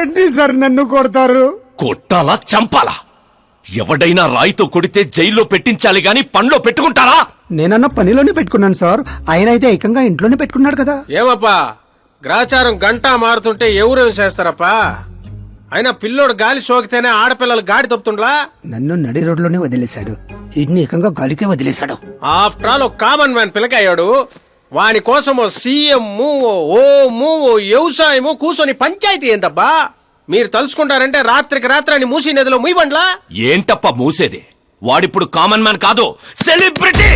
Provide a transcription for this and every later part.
ఏంటి సార్ నన్ను కొడతారు? కొట్టాలా చంపాలా? ఎవడైనా రాయితో కొడితే జైల్లో పెట్టించాలి గాని పండ్లో పెట్టుకుంటారా? నేనన్న పనిలోనే పెట్టుకున్నాను సార్. ఆయన అయితే ఏకంగా ఇంట్లోనే పెట్టుకున్నాడు కదా. ఏమప్పా? గ్రాచారం గంట మారుతుంటే ఎవరేం చేస్తారప్పా? అయినా పిల్లోడు గాలి సోకితేనే ఆడపిల్లలు గాడి తప్పుతుండ్లా? నన్ను నడి రోడ్లోనే వదిలేశాడు. ఇన్ని ఏకంగా గాలికే వదిలేశాడు. ఆఫ్టర్ ఆల్ ఒక కామన్ మ్యాన్ పిల్లకయ్యాడు వాని కోసం ఓ సీఎం ఓ ఓము ఓ వ్యవసాయము కూర్చొని పంచాయతీ ఏందబ్బా? మీరు తలుచుకుంటారంటే రాత్రికి రాత్రాన్ని మూసి నదిలో ముయ్యబండ్లా ఏంటప్ప మూసేది? వాడిప్పుడు కామన్ మ్యాన్ కాదు సెలబ్రిటీ!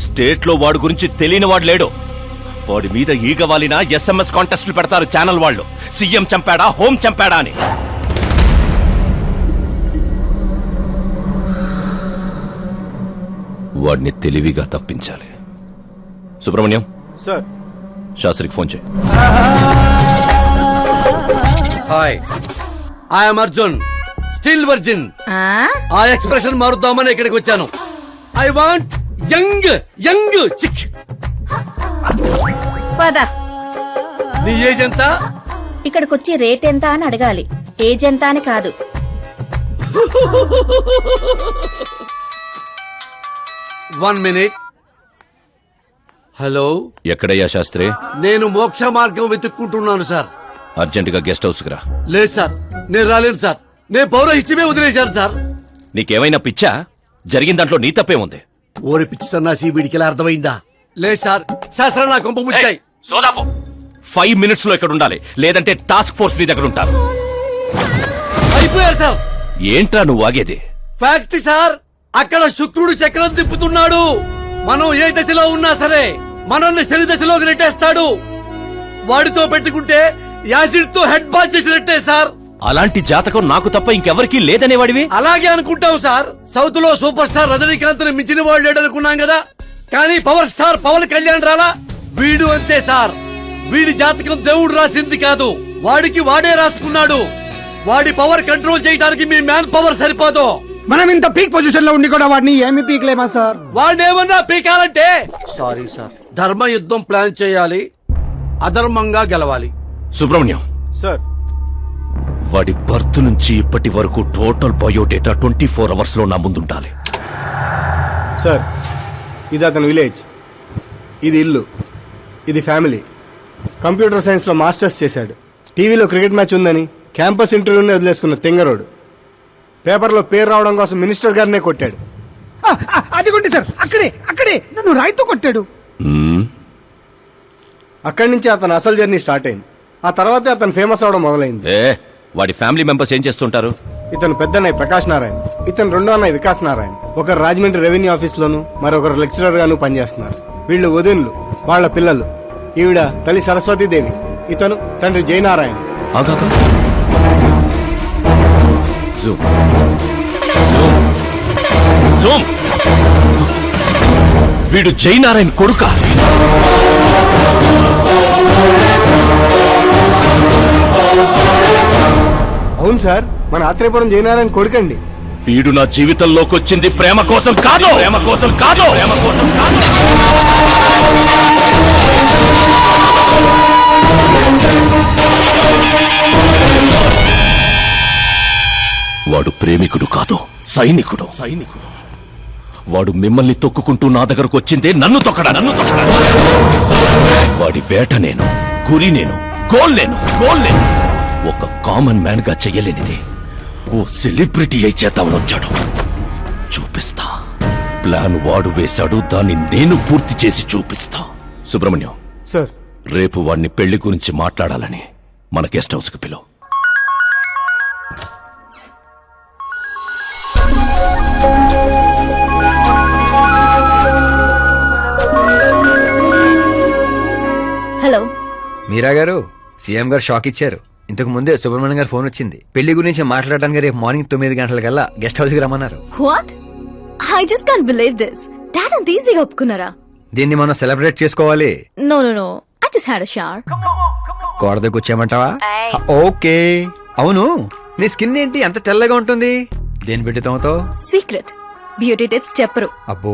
స్టేట్లో వాడి గురించి తెలియని వాడు లేడు. వాడి మీద ఈగ వాలిన ఎస్ఎంఎస్ కాంటెస్ట్లు పెడతారు ఛానల్ వాళ్ళు. సీఎం చంపాడా హోం చంపాడా అని. వాడిని తెలివిగా తప్పించాలి. సుబ్రహ్మణ్యం. సార్. శాస్త్రికి ఫోన్ చేయి. Hi. I'm Arjun still virgin ఆ? ఎక్స్ప్రెషన్ మారుద్దామని ఇక్కడికి వచ్చాను. I want young young chick పద. నీ ఏజ్ ఎంత? ఇక్కడికొచ్చి రేట్ ఎంత అని అడగాలి. ఏజ్ ఎంత అని కాదు. One minute hello? ఎక్కడయ్యా శాస్త్రి? నేను మోక్ష మార్గం వెతుక్కుంటున్నాను సార్. అర్జెంటుగా గెస్ట్ హౌస్ రా. లేదు సార్. నేను రాలేను సార్. నేను పౌరహిత్యమే వదిలేశాను సార్. నీకేమైనా పిచ్చా? జరిగిన దాంట్లో నీ తప్పే ఉంది. ఓరి పిచ్చి సన్నాసి వీడికి ఇలా అర్థమైందా? లేదు సార్. శాస్త్రం నా కొంప ముచ్చాయి. సోదాపు ఫైవ్ మినిట్స్లో ఇక్కడ ఉండాలి. లేదంటే టాస్క్ ఫోర్స్ నీ దగ్గర ఉంటారు అయిపోయారు సార్. ఏంట్రా నువ్వు ఆగేది? Fact sir. అక్కడ శుక్రుడు చక్రం తిప్పుతున్నాడు. మనం ఏ దశలో ఉన్నా సరే. మనల్ని శని దశలోకి నెట్టేస్తాడు. వాడితో పెట్టుకుంటే యాసిడ్తో హెడ్ బాల్ చేసినట్టే సార్. అలాంటి జాతకం నాకు తప్ప ఇంకెవరికీ లేదనేవాడివి అలాగే అనుకుంటాం సార్. సౌత్లో సూపర్ స్టార్ రజనీకాంత్ని మించిన వాడు లేడు అనుకున్నాం కదా. కానీ పవర్ స్టార్ పవన్ కళ్యాణ్ రాలా? వీడు అంతే సార్. వీడి జాతకం దేవుడు రాసింది కాదు. వాడికి వాడే రాసుకున్నాడు. వాడి పవర్ కంట్రోల్ చేయడానికి మీ మ్యాన్ పవర్ సరిపోదు. మనం ఇంత పీక్ పొజిషన్లో ఉండి కూడా వాడిని ఏమి పీక్లేమా సార్? వాడేమన్నా పీకాలంటే? Sorry sir. ధర్మ యుద్ధం ప్లాన్ చేయాలి అధర్మంగా గెలవాలి. సుబ్రహ్మణ్యం. సార్. వాడి బర్త్ నుంచి ఇప్పటి వరకు టోటల్ బయోడేటా ట్వంటీ ఫోర్ అవర్స్లో నా ముందుండాలి. సార్ ఇది అతని విలేజ్. ఇది ఇల్లు. ఇది ఫ్యామిలీ. కంప్యూటర్ సైన్స్లో మాస్టర్స్ చేశాడు. టీవీలో క్రికెట్ మ్యాచ్ ఉందని క్యాంపస్ ఇంటర్వ్యూని వదిలేసుకున్న తెంగరోడు. పేపర్లో పేరు రావడం కోసం మినిస్టర్ గారినే కొట్టాడు. ఆ, అదిగోండి సార్. అక్కడే అక్కడే. నన్ను రాయితో కొట్టాడు. అక్కడి నుంచి అతని అసలు జర్నీ స్టార్ట్ అయింది ఆ తర్వాతే అతను ఫేమస్ అవడం మొదలైంది ఏ వాడి ఫ్యామిలీ మెంబర్స్ ఏం చేస్తుంటారు ఇతను పెద్దన్నయ్య ప్రకాష్ నారాయణ ఇతను రెండో అన్నయ్య వికాస్ నారాయణ ఒకరు రాజమండ్రి రెవెన్యూ ఆఫీస్ లోను మరొకరు లెక్చరర్ గాను పనిచేస్తున్నారు వీళ్ళు వదినులు వాళ్ళ పిల్లలు ఈవిడ తల్లి సరస్వతీదేవి ఇతను తండ్రి జయనారాయణ ఆగాగా. జూమ్. జూమ్. జూమ్. వీడు జైనారాయణ కొడుక. అవును సార్ మన ఆత్రేయపురం జయనారాయణ కొడుకండి. వీడు నా జీవితంలోకి వచ్చింది ప్రేమ కోసం కాదు. ప్రేమ కోసం కాదు. ప్రేమ కోసం కాదు. వాడు ప్రేమికుడు కాదు సైనికుడు. సైనికుడు. వాడు మిమ్మల్ని తొక్కుకుంటూ నా దగ్గరకు వచ్చిందే నన్ను తొక్కడా నన్ను తొక్కడా. వాడి వేట నేను గురి నేను గోల్ నేను గోల్ నేను. ఒక కామన్ మ్యాన్గా చెయ్యలేనిది. ఓ సెలబ్రిటీ అయి చేద్దామని వచ్చాడు. చూపిస్తా. ప్లాన్ వాడు వేశాడు దాన్ని నేను పూర్తి చేసి చూపిస్తా. సుబ్రహ్మణ్యం సార్. రేపు వాడిని పెళ్ళి గురించి మాట్లాడాలని మన గెస్ట్ హౌస్కి పిలువు. మీరా గారు సీఎం గారు షాక్ ఇచ్చారు. ఇంతకు ముందే సుబ్రహ్మణ్యం గారు ఫోన్ వచ్చింది. పెళ్ళి గురించి మాట్లాడడానికి రేపు మార్నింగ్ తొమ్మిది గంటలకల్లా గెస్ట్ హౌస్కి రమ్మన్నారు. What I just can believe this dad అంత ఈజీగా ఒప్పుకున్నారా? దీన్ని మనం సెలబ్రేట్ చేసుకోవాలి. No no no I just had a shower గోడ దగ్గర వచ్చామంటావా ఓకే. అవును. నీ స్కిన్ ఏంటి? అంత తెల్లగా ఉంటుంది. దేని పెట్టి తోమతో సీక్రెట్ బ్యూటీ టిప్స్ చెప్పరు. అబ్బో.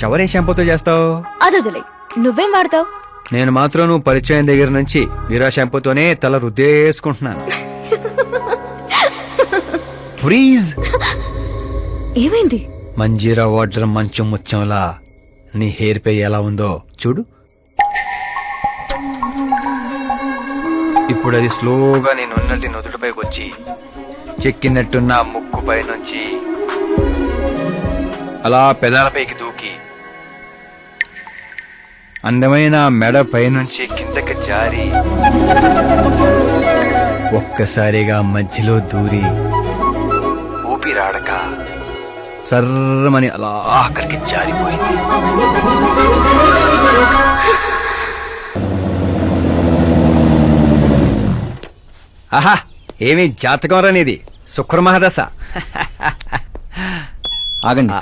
షవర్ ఏ షాంపూతో చేస్తావు? అదొదిలే. నువ్వేం వాడతావు? నేను మాత్రం నువ్వు పరిచయం దగ్గర నుంచి వీరా షాంపూతోనే తల రుద్దేసుకుంటున్నాను. ఫ్రీజ్ ఏమైంది? మంజీరా వాటర్ మంచం ముచ్చంలా నీ హెయిర్ పై ఎలా ఉందో చూడు. ఇప్పుడు అది స్లోగా నేను ఉన్నట్టు నుదుటిపైకి వచ్చి చెక్కినట్టున్న ముక్కు పై నుంచి అలా పెదాలపైకి దూకి అందమైన మెడ పైనుంచి కిందకి జారి ఒక్కసారిగా మధ్యలో దూరి ఊపిరాడక సర్రమని అలా అక్కడికి జారిపోయింది. ఆహా ఏమి జాతకం రానిది శుక్ర మహాదశ ఆగండి.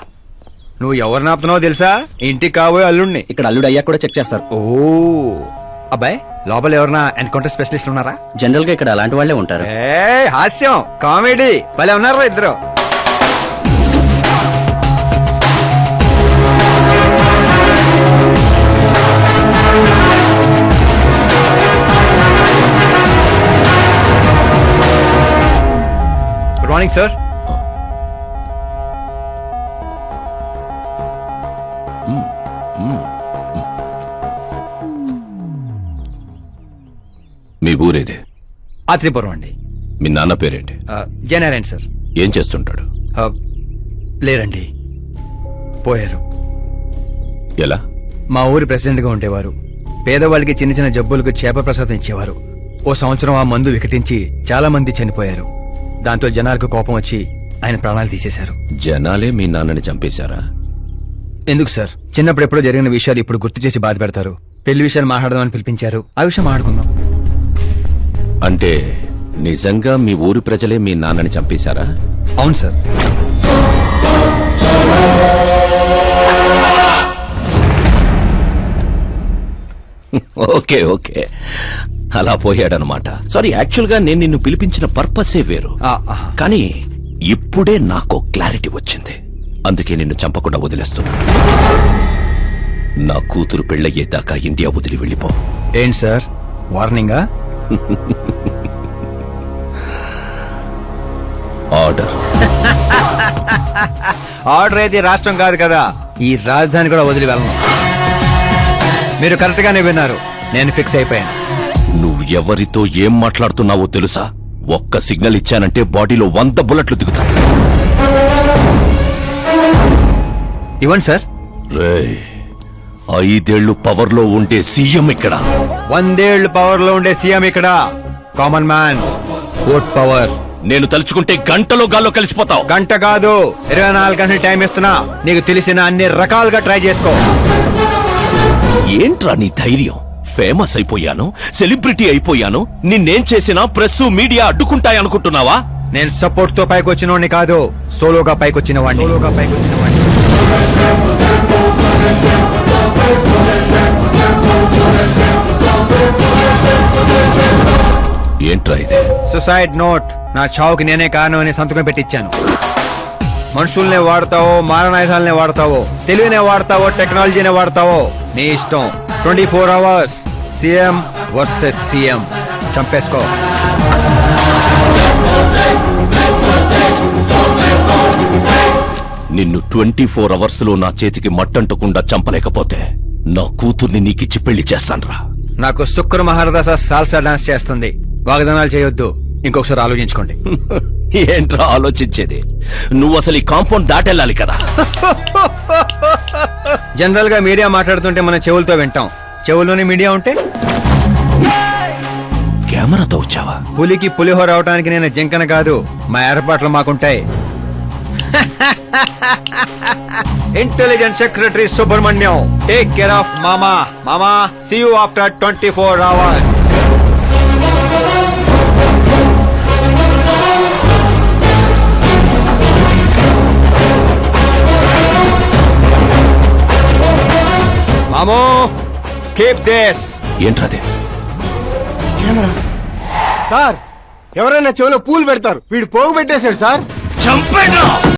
నువ్వు ఎవరు నాపుతున్నావో తెలుసా? ఇంటికి కాబోయే అల్లుణ్ణి. ఇక్కడ అల్లుడు అయ్యాక కూడా చెక్ చేస్తారు. ఓ అబ్బాయి లోపల ఎవరన్నా ఎన్కౌంటర్ స్పెషలిస్ట్ ఉన్నారా? జనరల్గా ఇక్కడ అలాంటి వాళ్ళే ఉంటారు. ఏ హాస్యం కామెడీ. భలే ఉన్నారా ఇద్దరు. గుడ్ మార్నింగ్ సార్ ఊరేదే? ఆత్రిపురం అండి. మీ నాన్న పేరేంటి? జయనారాయణ సార్. ఏం చేస్తుంటాడు? లేరండి. పోయారు. ఎలా? మా ఊరి ప్రెసిడెంట్గా ఉండేవారు. పేదవాళ్ళకి చిన్న చిన్న జబ్బులకు చేప ప్రసాదం ఇచ్చేవారు. ఓ సంవత్సరం ఆ మందు వికటించి చాలా మంది చనిపోయారు. దాంతో జనాలకు కోపం వచ్చి ఆయన ప్రాణాలు తీసేశారు. జనాలే మీ నాన్నని చంపేశారా? ఎందుకు సార్? చిన్నప్పుడు ఎప్పుడో జరిగిన విషయాలు ఇప్పుడు గుర్తు చేసి బాధ పెడతారు. పెళ్ళి విషయాలు మాట్లాడదామని పిలిపించారు. ఆ విషయం మాట్లాడుకుందాం. అంటే నిజంగా మీ ఊరి ప్రజలే మీ నాన్నని చంపేశారా? అవును సార్. Okay okay. అలా పోయాడనమాట సారీ యాక్చువల్గా నేను నిన్ను పిలిపించిన పర్పసే వేరు. కానీ ఇప్పుడే నాకు క్లారిటీ వచ్చింది. అందుకే నిన్ను చంపకుండా వదిలేస్తున్నా నా కూతురు పెళ్ళయ్యేదాకా ఇండియా వదిలి వెళ్ళిపో. ఏంటి సార్? వార్నింగా? ఆర్డర్. ఆర్డర్ అయితే రాష్ట్రం కాదు కదా ఈ రాజధాని కూడా వదిలి వెళ్ళను. మీరు కరెక్ట్ గానే విన్నారు నేను ఫిక్స్ అయిపోయాను. నువ్వు ఎవరితో ఏం మాట్లాడుతున్నావో తెలుసా? ఒక్క సిగ్నల్ ఇచ్చానంటే బాడీలో వంద బుల్లెట్లు దిగుతాయి. ఇవ్వండి సార్. రేయ్ ఐదేళ్ళు పవర్లో ఉండే సీఎం ఇక్కడ. వందేళ్ళు పవర్లో ఉండే సీఎం ఇక్కడ. Common man vote power. నేను తలుచుకుంటే గంటలో గాల్లో కలిసిపోతావు. గంట కాదు ఇరవై నాలుగు గంటలు టైం ఇస్తున్నా. నీకు తెలిసిన అన్ని రకాలుగా ట్రై చేసుకో. ఏంట్రా నీ ధైర్యం? ఫేమస్ అయిపోయాను సెలబ్రిటీ అయిపోయాను నిన్నేం చేసినా ప్రెస్ మీడియా అడ్డుకుంటాయనుకుంటున్నావా? నేను సపోర్ట్తో పైకి వచ్చిన కాదు సోలోగా పైకి వచ్చిన వాడిని సోలోగా పైకి వచ్చిన వాడిని ఏంట్రా ఇది? సుసైడ్ నోట్ నా చావుకి నేనే కారణం అని సంతకం పెట్టించాను మనుషుల్నే వాడతావో మారణాయుధాలనే వాడతావో తెలివినే వాడతావో టెక్నాలజీనే వాడతావో నీ ఇష్టం. Twenty four hours. CM versus CM చంపేసుకో. నిన్ను ట్వంటీ ఫోర్ అవర్స్లో నా చేతికి మట్టంటకుండా చంపలేకపోతే నా కూతుర్ని నీకిచ్చి పెళ్ళి చేస్తాన్రా. నాకు శుక్ర మహారదాస సాల్సా డాన్స్ చేస్తుంది. వాగ్దానాలు చేయొద్దు. ఇంకొకసారి ఆలోచించుకోండి. ఏంట్రా ఆలోచించేది? నువ్వు అసలు ఈ కాంపౌండ్ దాటెళ్ళాలి కదా. జనరల్గా మీడియా మాట్లాడుతుంటే మన చెవులతో వింటాం. చెవుల్లోనే మీడియా ఉంటే? కెమెరాతో వచ్చావా? పులికి పులిహోర అవడానికి నేను జింకన కాదు మా ఏర్పాట్లు మాకుంటాయి. Intelligent secretary Subrahmanyam take care of మామా. మామా see you after twenty four hours మామో keep this ఏంట్రాదే? సార్ ఎవరైనా చెవిలో పూలు పెడతారు. వీడు పోగు పెట్టేశాడు సార్. చంపేనా